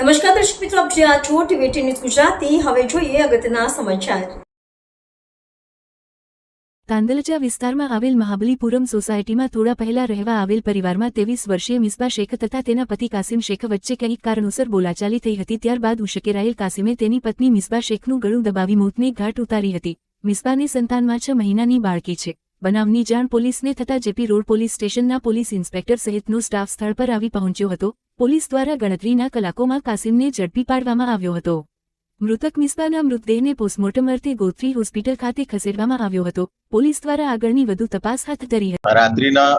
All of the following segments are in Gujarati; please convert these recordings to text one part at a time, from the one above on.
નમસ્કાર દર્શક મિત્રો, આપ જ્યાં છો ટીવી ન્યૂઝ ગુજરાતી. હવે જોઈએ અગત્યના સમાચાર. તાંદલજા વિસ્તારમાં આવેલ મહાબલીપુરમ સોસાયટીમાં થોડા પહેલા રહેવા આવેલ પરિવારમાં ત્રેવીસ વર્ષીય મિસ્બા શેખ તથા તેના પતિ કાસિમ શેખ વચ્ચે કંઈક કારણોસર બોલાચાલી થઈ હતી. ત્યારબાદ ઉશકેરાયેલ કાસિમે તેની પત્ની મિસ્બા શેખનું ગળું દબાવી મોતને ઘાટ ઉતારી હતી. મિસબાને સંતાનમાં છ મહિનાની બાળકી છે. બનાવની જાણ પોલીસને થતા જેપી રોડ પોલીસ સ્ટેશનના પોલીસ ઇન્સ્પેક્ટર સહિતનો સ્ટાફ સ્થળ પર આવી પહોંચ્યો હતો. પોલીસ દ્વારા ગણતરીના કલાકોમાં કાસિમને ઝડપી પાડવામાં આવ્યો હતો. મૃતક મિસ્બાના મૃતદેહને પોસ્ટમોર્ટમ અર્થે ગોત્રી હોસ્પિટલ ખાતે ખસેડવામાં આવ્યો હતો. પોલીસ દ્વારા આગળની વધુ તપાસ હાથ ધરી હતી. રાત્રિના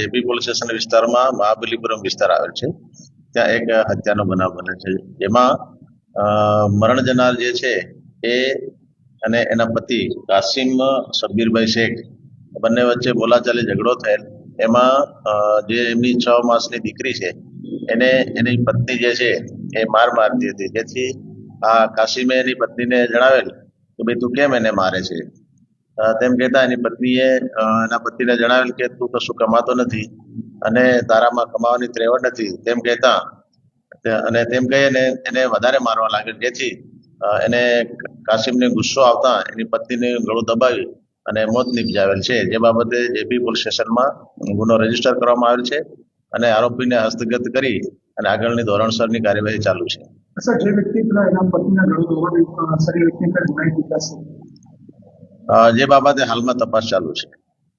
જેપી પોલીસ સ્ટેશન વિસ્તારમાં મહાબલીપુરમ વિસ્તાર આવેલ છે. ત્યાં એક હત્યાનો બનાવ બને છે. જેમાં મરણ જનાર જે છે, એ અને એના પતિ કાસિમ શબ્બીરભાઈ શેખ, બંને વચ્ચે બોલાચાલી ઝઘડો થયેલ. એમાં જે એમની છ માસની દીકરી છે એને એની પત્ની જે છે એ માર મારતી હતી. જેથી આ કાશીમે એની પત્નીને જણાવેલ કે ભાઈ તું કેમ એને મારે છે? તેમ કહેતા એની પત્નીએ એના પતિને જણાવેલ કે તું કશું કમાતો નથી અને તારામાં કમાવાની ત્રેવડ નથી. તેમ કહેતા, અને તેમ કહીને એને વધારે મારવા લાગેલ જેથી એને કાસિમને ગુસ્સો આવતા એની પત્નીને ગળું દબાવી અને મોત નિપજાવેલ છે. જે બાબતે જેપી પોલીસ સ્ટેશનમાં ગુનો રજિસ્ટર કરવામાં આવેલ છે. અને આરોપીને હસ્તગત કરી અને આગળની ધોરણસરની કાર્યવાહી ચાલુ છે. જે બાબતે હાલમાં તપાસ ચાલુ છે.